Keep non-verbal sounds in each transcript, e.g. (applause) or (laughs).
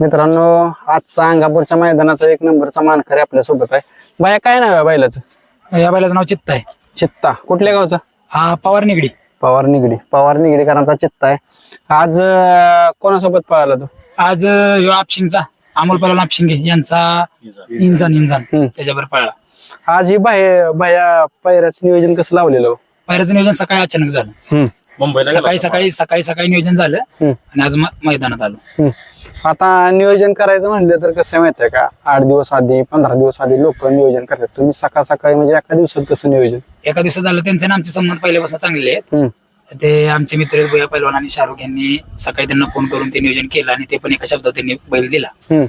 मित्रांनो आजचा अंगापूरच्या मैदानाचा एक नंबरचा मानकरी आपल्यासोबत आहे. बाया काय नाव आहे बैलाचं? या बैलाचं नाव चित्त आहे. चित्ता. कुठल्या गावचा? हा पवार निगडी. पवार निगडी. पवार निगडीकरांचा चित्ता आहे. आज अं, कोणासोबत पळाला तो? आज अं, ह्यो आपशिंगचा. अमोल पलाल आपशिंगे यांचा इंजान इंजान. हम्म. त्याच्यावर पळला आज ही बाहे बाया पायऱ्याचं नियोजन कसं लावलेलं हो? पहिल्याचं नियोजन सकाळी अचानक झालं. मुंबईला सकाळी सकाळी सकाळी सकाळी नियोजन झालं हम्म, आणि आज म- मैदानात आलो. हम्म. आता नियोजन करायचं म्हणलं तर कसं माहितीये का? आठ दिवस आधी पंधरा दिवस आधी लोक नियोजन करतात. तुम्ही सकाळ सकाळी म्हणजे एका दिवसात कसं नियोजन? एका दिवसात झालं त्यांचे आणि आमचे संबंध पहिल्यापासून चांगले आहेत. हम्म, ते आमचे मित्र भैया पैलवान आणि शाहरुख यांनी सकाळी त्यांना फोन करून ते नियोजन केलं आणि ते पण एका शब्दात त्यांनी बैल दिला. हम्म.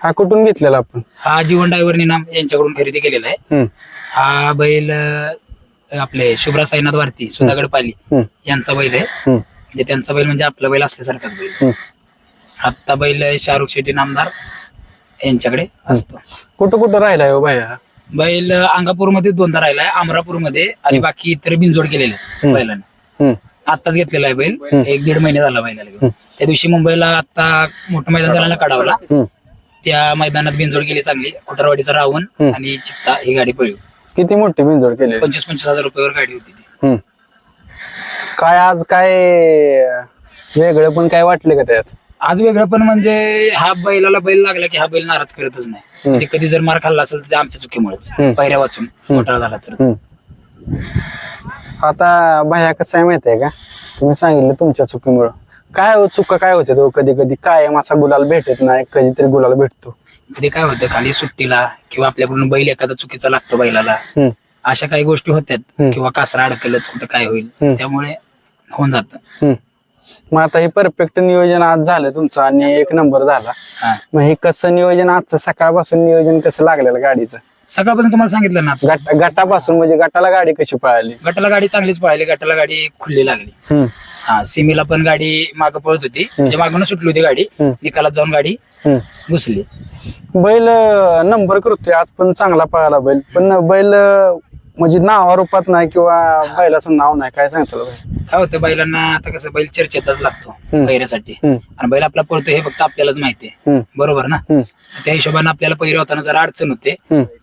हा कुठून घेतलेला आपण? हा जीवन डायव्हर नाम यांच्याकडून खरेदी केलेला आहे. हम्म, हा बैल अं, आपले शुभ्रा साईनाथ वारती सुधागड पाली हम्म, यांचा बैल आहे. हम्म, म्हणजे त्यांचा बैल म्हणजे आपला बैल असल्यासारखाच बैल. हम्म. आत्ता बैल शाहरुख शेट्टी नामदार. यांच्याकडे असतो. कुठं कुठं राहिलाय हो बाया बैल अंगापूरमध्ये दोनदा राहिलाय अमरापूरमध्ये आणि बाकी इतर बिनजोड केलेले आहेत बैलाने. हम्म, आत्ताच घेतलेला आहे बैल. एक दीड महिने झाला बैलाला घेऊन. त्या दिवशी मुंबईला आता मोठं मैदान झालं ना कडावला. हम्म. त्या मैदानात बिनजोड गेली चांगली. कोटरवाडीचा रावण हम्म. आणि चित्ता ही गाडी पळली. किती मोठी बिनजोड केली? पंचवीस पंचवीस हजार रुपयावर गाडी होती ती. हम्म. काय आज काय वेगळं पण काय वाटलं का त्यात? आज वेगळं पण म्हणजे हा बैलाला बैल लागला की हा बैल नाराज करतच नाही. म्हणजे कधी जर मार खाल्ला असेल तर ते आमच्या चुकीमुळेच. पहिऱ्या वाचून घोटाळा झाला तर. आता बाह्या कसं आहे माहितीये का? तुम्ही सांगितलं तुमच्या चुकीमुळं. काय हो चुका काय होते तो? कधी कधी कायम असा गुलाल भेटत नाही कधीतरी गुलाल भेटतो. कधी काय होतं? खाली सुट्टीला किंवा आपल्याकडून बैल एखादा चुकीचा लागतो बैलाला. हम्म, अशा काही गोष्टी होत्यात हम्म. किंवा कासरा अडकलच कुठं काय होईल? हम्म. त्यामुळे होऊन जात. हम्म. मग आता हे परफेक्ट नियोजन आज झालं तुमचं आणि एक नंबर झाला. मग हे कसं नियोजन आजचं सकाळपासून नियोजन कसं लागलेलं गाडीचं? सकाळपासून तुम्हाला सांगितलं ना गट गटापासून म्हणजे गटाला गाडी कशी पळाली? गटाला गाडी चांगलीच पळाली गटाला गाडी खुल्ली लागली. हा सिमीला पण गाडी माग पळत होती. म्हणजे मागून सुटली होती गाडी. निकालात जाऊन गाडी. घुसली. बैल नंबर करतोय. आज पण चांगला पळाला बैल. पण बैल म्हणजे नावा रूपात नाही किंवा बैलाचं नाव नाही. काय सांगचाल बाई? काय होतं बैलांना आता कसं बैल चर्चेतच लागतो. पहिऱ्यासाठी. आणि बैल आपला पळतो हे फक्त आपल्यालाच माहिती आहे बरोबर ना? त्या हिशोबाने आपल्याला पहिरे होताना जरा अडचण होते.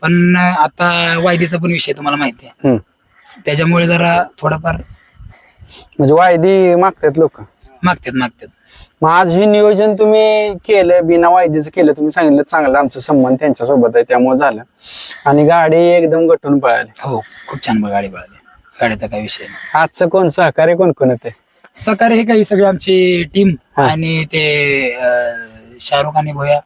पण आता वायदीचा पण विषय तुम्हाला माहिती आहे. त्याच्यामुळे जरा थोडाफार म्हणजे वायदी मागतात लोक. मागतात मागतात. मग आज हे नियोजन तुम्ही केलं बिना वायदीचं केलं तुम्ही सांगितलं चांगलं आमचं संबंध त्यांच्यासोबत आहे त्यामुळे झालं. आणि गाडी एकदम गटून पळाली. हो खूप छान गाडी पळाली. गाडीचा काही विषय नाही. आजचं कोण? सहकार्य कोण कोण येते सकाळी हे काही सगळी आमची टीम हा. आणि ते अं, शाहरुख आणि भोया.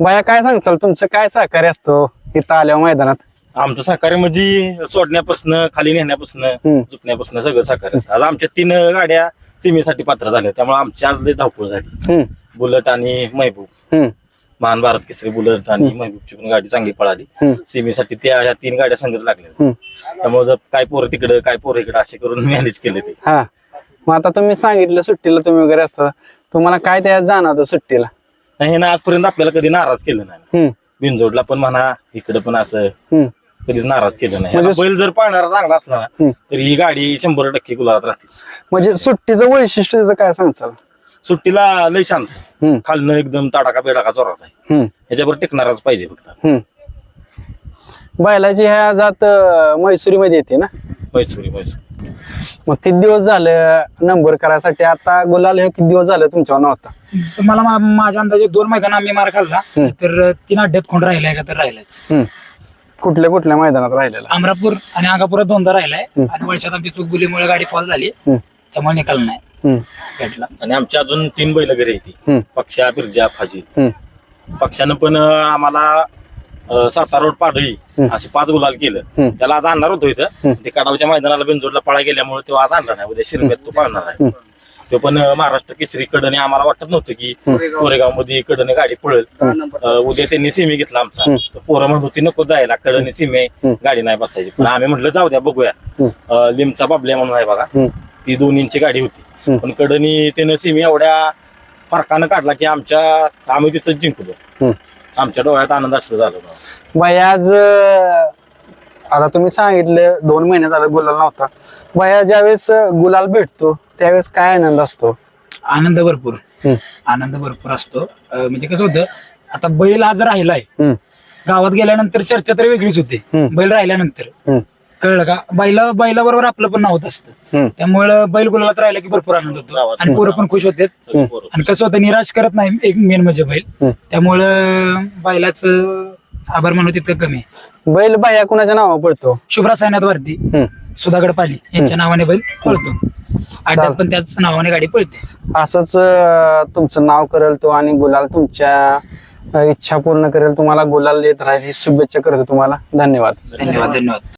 बाया काय सांगचाल तुमचं काय सहकार्य असतो इथं आल्यावर मैदानात? आमचं सहकार्य म्हणजे सोडण्यापासून खाली नेण्यापासून. झुकण्यापासून सगळं सहकार्य असतं. आज आमच्या तीन गाड्या सीमेसाठी पात्र झाल्या त्यामुळे आमची आज लई धावपळ झाली. हम्म, बुलेट आणि महबूब हम्म, महान भारत केसरी बुलेट आणि महबूबची पण गाडी चांगली पळाली. सीमेसाठी त्या ह्या तीन गाड्या संघच लागल्या. त्यामुळे जर काय पोरं तिकडं काय पोरं इकडं असे करून (laughs) मॅनेज केले ते. हा. मग आता तुम्ही सांगितलं सुट्टीला तुम्ही वगैरे असता. तुम्हाला काय त्यात जाणवतं सुट्टीला? नाही हे ना आजपर्यंत आपल्याला कधी नाराज केलं नाही. हम्म, बिनजोडला पण म्हणा इकडं पण असं. हम्म, कधीच नाराज केलं नाही. म्हणजे- बैल जर पाळणारा चांगला असला ना. तर ही गाडी शंभर टक्के गुलाबात राहते. म्हणजे सुट्टीचं वैशिष्ट्य त्याचं काय सांगचाल सुट्टीला लय शांत. आहे. हम्म, खालनं एकदम तडाका बेडाका जोरात आहे. हम्म, ह्याच्यावर टिकणारच पाहिजे फक्त. हम्म. बैलाची ह्या जात मैसुरी मध्ये येते ना? मैसुरी मैसूर. मग किती दिवस झालं नंबर करायसाठी? आता गुलाल हे किती दिवस झाले तुमच्यावर नव्हता तर मला मा- माझ्या अंदाजे दोन मैदान आम्ही मार खाल्ला. हम्म. तर तीन अड्ड्यात खोंड राहिलाय का तर राहिलाच. हम्म. कुठल्या कुठल्या मैदानात राहिलेला? अमरापूर आणि अंगापुरात दोनदा राहिलाय. हम्म. आणि वर्षात आमची चूक बुलीमुळे गाडी फॉल झाली. हम्म, त्यामुळे निकाल नाही. भेटला. आणि आमची अजून तीन बैल घरी येते पक्षा बिरजा फाजी. पक्षानं पण आम्हाला सातारा रोड पाडळी. असे पाच गुलाल केलं. त्याला आज आणणार होतो इथं. ते कडावच्या मैदानाला बिनजोडला पळा गेल्यामुळे तो आज आणला नाही. उद्या शिरब्यात तो पाळणार आहे तो पण महाराष्ट्र केसरी कडने आम्हाला वाटत नव्हतं की कोरेगावमध्ये कडने गाडी पळेल. उद्या त्यांनी सिमी घेतला आमचा. पोरं म्हणत होती नको जायला कडने सिमे. गाडी नाही बसायची. पण आम्ही म्हटलं जाऊ द्या बघूया. लिमचा बाबल्या म्हणून आहे बघा. ती दोन इंची गाडी होती. पण कडनी त्यानं सिमी एवढ्या फरकानं काढला की आमच्या आम्ही तिथं जिंकलो. आमच्या डोळ्यात आनंद असलो झालो अं, आता तुम्ही सांगितलं दोन महिने झाले गुलाल नव्हता. बाया ज्यावेळेस गुलाल भेटतो त्यावेळेस काय आनंद असतो? आनंद भरपूर. आनंद भरपूर असतो. म्हणजे कसं होतं आता बैल आज राहिलाय. गावात गेल्यानंतर चर्चा तर वेगळीच होते. बैल राहिल्यानंतर. कळलं का? बैला बैलाबरोबर आपलं पण नाव होत असतं. त्यामुळं बैल गुलालात राहिला की भरपूर आनंद होतो. आणि पोरं पण खुश होते. आणि कसं होतं निराश करत नाही एक मेन म्हणजे बैल. त्यामुळं बैलाचं आभार मानू तितकं कमी आहे. बैल बाया कुणाच्या नावा पडतो शुभ्रा सायनाथ वरती. सुधागड पाली यांच्या नावाने बैल पळतो. अड्ड्यात पण त्याच नावाने गाडी पळते. असंच तुमचं नाव करेल तो आणि गुलाल तुमच्या इच्छा पूर्ण करेल. तुम्हाला गुलाल देत राहील. ही शुभेच्छा करतो तुम्हाला. धन्यवाद. धन्यवाद धन्यवाद.